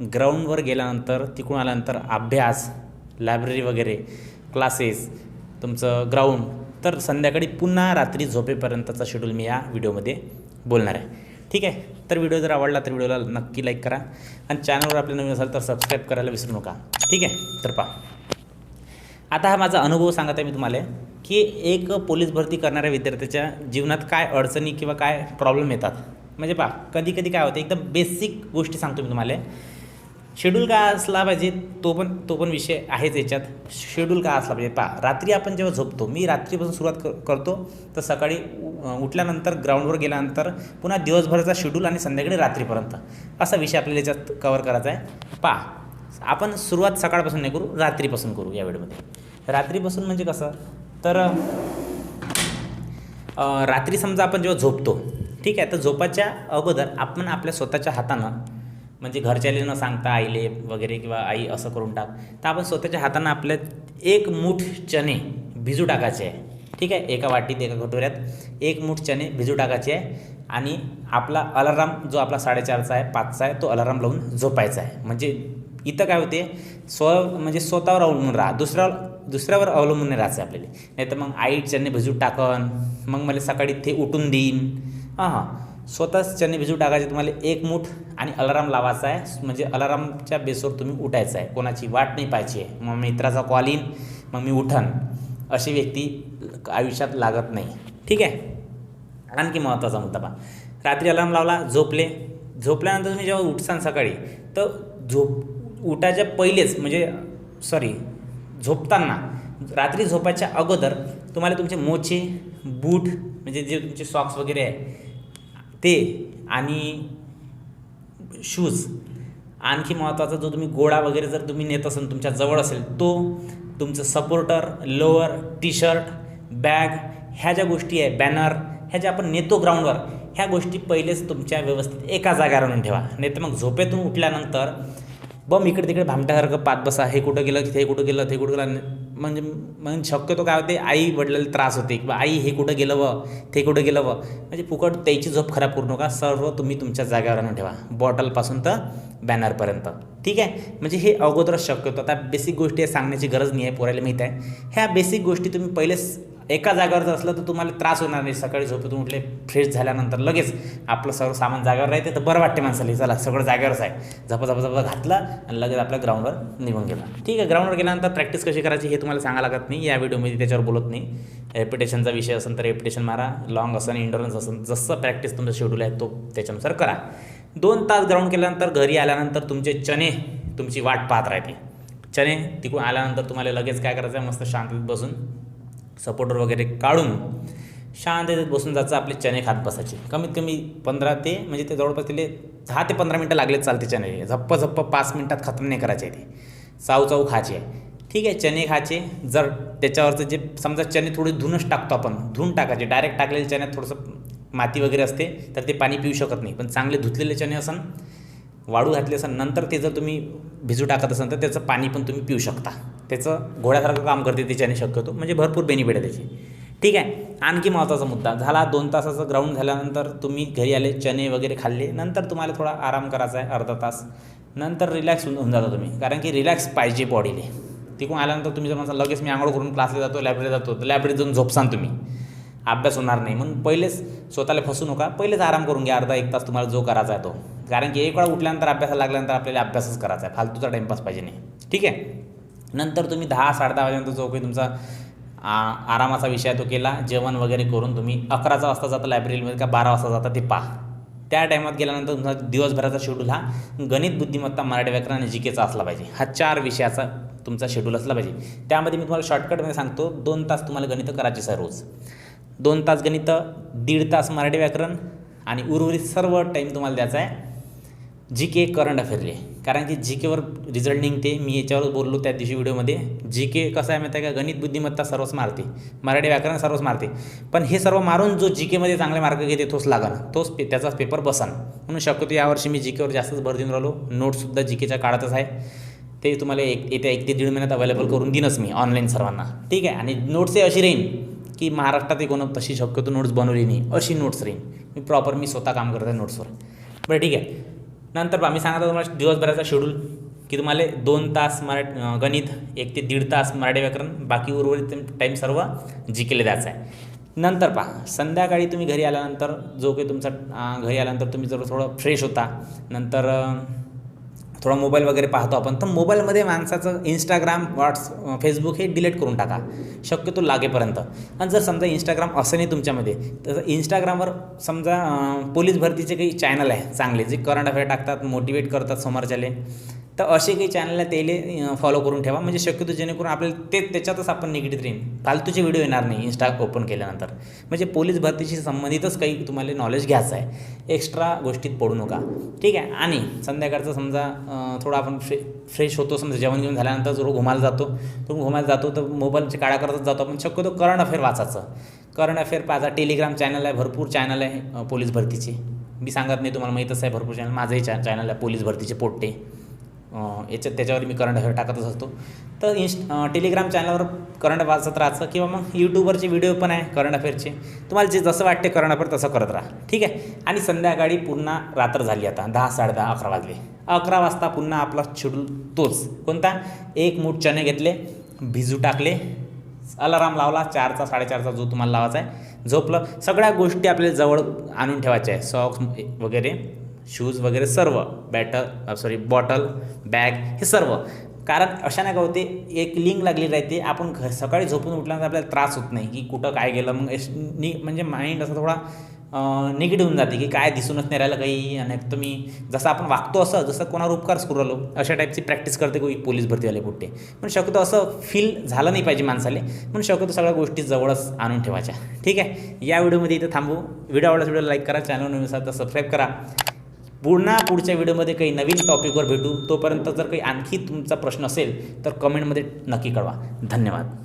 ग्राउंडवर गेल्यानंतर तिकडून आल्यानंतर अभ्यास लायब्ररी वगैरे क्लासेस तुमचं ग्राउंड तर संध्याकाळी पुन्हा रात्री झोपेपर्यंतचा शेड्यूल मी या व्हिडिओमध्ये बोलणार आहे. ठीक आहे? तर व्हिडिओ जर आवडला तर व्हिडिओला नक्की लाईक करा. आणि चॅनलवर आपले नवीन असाल तर सबस्क्राईब करायला विसरू नका. ठीक आहे? तर पहा. आता हा माझा अनुभव सांगत आहे मी तुम्हाला की एक पोलीस भरती करणाऱ्या विद्यार्थ्याच्या जीवनात काय अडचणी किंवा काय प्रॉब्लेम येतात? म्हणजे पहा कधी कधी काय होतं एकदम बेसिक गोष्टी सांगतो मी तुम्हाला. शेड्यूल काय असला पाहिजे? तो पण तो पण विषय आहेच याच्यात. शेड्यूल काय असला पाहिजे? पहा रात्री आपण जेव्हा झोपतो मी रात्रीपासून सुरुवात क करतो तर सकाळी उठल्यानंतर ग्राउंडवर गेल्यानंतर पुन्हा दिवसभराचा शेड्यूल आणि संध्याकाळी रात्रीपर्यंत. असा विषय आपल्याला याच्यात कवर करायचा आहे. पहा आपण सुरुवात सकाळपासून नाही करू रात्रीपासून करू या वेळेमध्ये. रात्रीपासून म्हणजे कसं? तर रात्री समजा आपण जेव्हा झोपतो ठीक आहे तर झोपाच्या अगोदर आपण आपल्या स्वतःच्या हातानं म्हणजे घरच्याले न सांगता आईले वगैरे किंवा आई असं करून टाक. तर आपण स्वतःच्या हातानं आपल्या एक मूठ चणे भिजू टाकायचे आहे. ठीक आहे? एका वाटीत एका कटोऱ्यात एक मूठ चणे भिजू टाकायचे आहे आणि आपला अलाराम जो आपला साडेचारचा आहे पाचचा आहे तो अलाराम लावून झोपायचा आहे. म्हणजे इथं काय होते? स्व म्हणजे स्वतःवर अवलंबून राहा. दुसऱ्यावर दुसऱ्यावर अवलंबून नाही राहायचं आपल्याला. नाही तर मग आई चणे भिजू टाकन. मग मला सकाळी ते उठून देईन. हां हां. स्वतःच चणे भिजू टाकायचे तुम्हाला एक मूठ आणि अलाराम लावायचा आहे. म्हणजे अलारामच्या बेसवर तुम्ही उठायचं आहे. कोणाची वाट नाही पाहिजे आहे. मग मित्राचा कॉल येईन मग मी उठन. अशी व्यक्ती आयुष्यात लागत नाही. ठीक आहे? आणखी महत्त्वाचा मुद्दा पहा. रात्री अलार्म लावला झोपले. झोपल्यानंतर तुम्ही जेव्हा उठसान सकाळी तर झोप उठायच्या पहिलेच म्हणजे सॉरी झोपताना रात्री झोपायच्या अगोदर तुम्हाला तुमचे मोचे बूट म्हणजे जे तुमचे सॉक्स वगैरे आहे ते आणि शूज आणखी महत्त्वाचा जो तुम्ही गोळा वगैरे जर तुम्ही नेत असाल तुमच्या जवळ असेल तो तुमचं supporter lower T shirt bag ह्या ज्या गोष्टी आहे बॅनर ह्या ज्या आपण नेतो ग्राउंडवर ह्या गोष्टी पहिलेच तुमच्या व्यवस्थित एका जागेवर आणून ठेवा. नाही तर मग झोपेतून उठल्यानंतर बम इकडे तिकडे भामट्यासारखं पात बसा हे कुठं गेलं तिथे कुठं गेलं ते कुठं गेलं म्हणजे मग शक्यतो काय होते आई वडिलांना त्रास होते किंवा आई हे कुठं गेलं व ते कुठं गेलं व. म्हणजे फुकट त्याची झोप खराब करू नका सर्व तुम्ही तुमच्या जागेवर आणून ठेवा. बॉटलपासून तर बॅनरपर्यंत. ठीक आहे? म्हणजे हे अगोदरच शक्यतो. आता बेसिक गोष्टी सांगण्याची गरज नाही आहे पोरायला माहीत आहे. ह्या बेसिक गोष्टी तुम्ही पहिलेच एका जागेवरचं असलं तर तुम्हाला त्रास होणार नाही. सकाळी झोपेतून उठले फ्रेश झाल्यानंतर लगेच आपलं सर्व सामान जागेवर राहते. तर बरं वाटते माणसाला चला सगळं जागेवरच आहे. झपा झपा झपा घातला आणि लगेच आपल्या ग्राउंडवर निघून गेला. ठीक आहे ग्राउंडवर गेल्यानंतर प्रॅक्टिस कशी करायची हे तुम्हाला सांगायला लागत नाही. या व्हिडिओमध्ये त्याच्यावर बोलत नाही. रेपिटेशनचा विषय असेल तर रेपिटेशन मारा. लॉंग असेल इंडोरन्स असेल जसं प्रॅक्टिस तुमचं शेड्यूल आहे तो त्याच्यानुसार करा. दोन तास ग्राउंड केल्यानंतर घरी आल्यानंतर तुमचे चणे तुमची वाट पाहत राहते. चणे तिकडून आल्यानंतर तुम्हाला लगेच काय करायचं आहे? मस्त शांततेत बसून सपोर्टर वगैरे काढून शांततेत बसून जायचं आपले चणे खात बसायचे. कमीत कमी पंधरा ते म्हणजे ते जवळपास तिले दहा ते पंधरा मिनटं लागले चालते चणे. झप्प झप्प पाच मिनटात खतम नाही करायचे ते. चाव चाऊ खायचे. ठीक आहे चणे खायचे. जर त्याच्यावरचं जे समजा चणे थोडे धुनच टाकतो आपण धुवून टाकायचे. डायरेक्ट टाकलेले चण्यात थोडंसं माती वगैरे असते तर ते पाणी पिऊ शकत नाही. पण चांगले धुतलेले चणे असन वाळू घातले असन नंतर ते जर तुम्ही भिजू टाकत असाल तर त्याचं पाणी पण तुम्ही पिऊ शकता. त्याचं घोड्यासारखं काम करते त्याच्याने शक्यतो. म्हणजे भरपूर बेनिफिट आहे त्याची. ठीक आहे? आणखी महत्त्वाचा मुद्दा. झाला दोन तासाचं ग्राउंड झाल्यानंतर तुम्ही घरी आले चणे वगैरे खाल्ले. नंतर तुम्हाला थोडा आराम करायचा आहे अर्धा तास. नंतर रिलॅक्स होऊन होऊन जाता तुम्ही. कारण की रिलॅक्स पाहिजे बॉडीले तिकडून आल्यानंतर तुम्ही जर म्हणता लगेच मी आंघोळ करून क्लासला जातो लायब्ररीला जातो तर लायब्ररीत जाऊन झोपसान तुम्ही. अभ्यास होणार नाही. म्हणून पहिलेच स्वतःला फसू नका. पहिलेच आराम करून घ्या. अर्धा एक तास तुम्हाला जो करायचा आहे तो. कारण की एक वेळा उठल्यानंतर अभ्यासाला लागल्यानंतर आपल्याला अभ्यासच करायचा आहे. फालतूचा टाईमपास पाहिजे नाही. ठीक आहे? नंतर तुम्ही दहा साडे दहा वाजेनंतर जो काही तुमचा आ आरामाचा विषय आहे तो केला जेवण वगैरे करून तुम्ही अकराचा वाजता जाता लायब्ररीमध्ये का बारा वाजता जाता ते पहा. त्या टायमात गेल्यानंतर तुमचा दिवसभराचा शेड्यूल हा गणित बुद्धिमत्ता मराठी व्याकरण आणि जी केचा असला पाहिजे. हा चार विषयाचा तुमचा शेड्यूल असला पाहिजे. त्यामध्ये मी तुम्हाला शॉर्टकटमध्ये सांगतो दोन तास तुम्हाला गणितं करायचे सर रोज. दोन तास गणित दीड तास मराठी व्याकरण आणि उर्वरित सर्व टाईम तुम्हाला द्यायचा आहे. जी के करंट अफेअरले कारण की जी केवर रिझल्ट निघते. मी याच्यावर बोललो त्या दिवशी व्हिडिओमध्ये जी के कसं आहे माहिती आहे का? गणित बुद्धिमत्ता सर्वच मारते. मराठी व्याकरण सर्वच मारते. पण हे सर्व मारून जो जी केमध्ये चांगले मार्क घेते तोच लागन. तोच पे त्याचाच पेपर बसन. म्हणून शक्यतो यावर्षी मी जी केवर जास्तच भर देऊन राहिलो. नोट्ससुद्धा जी केच्या काळातच आहे. ते तुम्हाला एक येत्या एक ते दीड महिन्यात अवेलेबल करून देईनच मी ऑनलाईन सर्वांना. ठीक आहे? आणि नोट्सही अशी राहीन की महाराष्ट्रात कोण तशी शक्यतो नोट्स बनवली नाही. अशी नोट्स राहीन. मी प्रॉपर मी स्वतः काम करत आहे नोट्सवर बरं ठीक आहे. नंतर पहा मी सांगतो तुम्हाला दिवसभराचा शेड्यूल की तुम्हाला दोन तास मरा गणित एक ते दीड तास मराठी व्याकरण बाकी उर्वरित टाईम सर्व जी केले द्यायचं आहे. नंतर पहा संध्याकाळी तुम्ही घरी आल्यानंतर जो काही तुमचा घरी आल्यानंतर तुम्ही जर थोडं फ्रेश होता नंतर थोडा मोबाईल वगैरे पाहतो आपण तर मोबाईलमध्ये माणसाचं इंस्टाग्राम व्हॉट्स फेसबुक हे डिलीट करून टाका. शक्यतो लागेपर्यंत. आणि जर समजा इंस्टाग्राम असं नाही तुमच्यामध्ये तर इंस्टाग्रामवर समजा पोलीस भरतीचे काही चॅनल आहे चांगले जे करंट अफेअर टाकतात मोटिवेट करतात समोरच्याले. तर असे काही चॅनल आहे फॉलो करून ठेवा. म्हणजे शक्यतो जेणेकरून आपल्याला ते त्याच्यातच आपण निगेटिव्ह राहील फालतूचे व्हिडिओ येणार नाही इंस्टा ओपन केल्यानंतर. म्हणजे पोलीस भरतीशी संबंधितच काही तुम्हाला नॉलेज घ्यायचं आहे. एक्स्ट्रा गोष्टीत पडू नका. ठीक आहे? आणि संध्याकाळचं समजा थोडा थोडं आपण फ्रे फ्रेश होतो. समजा जेवण घेऊन झाल्यानंतर जो घुमायला जातो तो घुमायला जातो तर मोबाईलचे काळा करतच जातो आपण. शक्यतो करंट अफेअर वाचायचं. करंट अफेअर पाहा टेलिग्राम चॅनल आहे भरपूर चॅनल आहे पोलीस भरतीचे. मी सांगत नाही तुम्हाला माहीतच आहे भरपूर चॅनल माझंही चॅ चॅनल आहे पोलीस भरतीचे पोट्टे. याच्यात त्याच्यावर मी करंट अफेअर टाकतच असतो. तर इंस्ट टेलिग्राम चॅनलवर करंट वाचत राहायचं किंवा मग यूट्यूबवरचे व्हिडिओ पण आहे करंट अफेअरचे तुम्हाला जे जसं वाटते करंट अफेअर तसं करत राहा. ठीक आहे? आणि संध्याकाळी पुन्हा रात्र झाली आता दहा साडे दहा अकरा वाजले. अकरा वाजता पुन्हा आपला शेड्यूल तोच. कोणता? एक मूठ चणे घेतले भिजू टाकले अलाराम लावला चारचा साडेचारचा जो तुम्हाला लावायचा आहे झोपलं. सगळ्या गोष्टी आपल्याला जवळ आणून ठेवायच्या आहे. सॉक्स वगैरे शूज वगैरे सर्व बॅटल सॉरी बॉटल बॅग हे सर्व. कारण अशा नाही का होते एक लिंक लागली राहते आपण घ सकाळी झोपून उठल्यानंतर आपल्याला त्रास होत नाही की कुठं काय गेलं मग एस- नि म्हणजे माइंड असा थोडा निगेटिव्ह होऊन जाते की काय दिसूनच नाही राहिलं काही आणि तुम्ही जसं आपण वागतो असं जसं कोणावर उपकारच करू राहिलो अशा टाईपची प्रॅक्टिस करते की पोलीस भरतीवाले पुट्टे. पण शक्यतो असं फील झालं नाही पाहिजे माणसाले पण शक्यतो सगळ्या गोष्टी जवळच आणून ठेवायच्या. ठीक आहे? या व्हिडिओमध्ये इथं थांबू. व्हिडिओ आवडला व्हिडिओ लाईक करा चॅनल नवीन असाल तर सबस्क्राईब करा. पुन्हा पुढच्या व्हिडिओमध्ये काही नवीन टॉपिकवर भेटू. तोपर्यंत जर काही आणखी तुमचा प्रश्न असेल तर कमेंटमध्ये नक्की कळवा. धन्यवाद.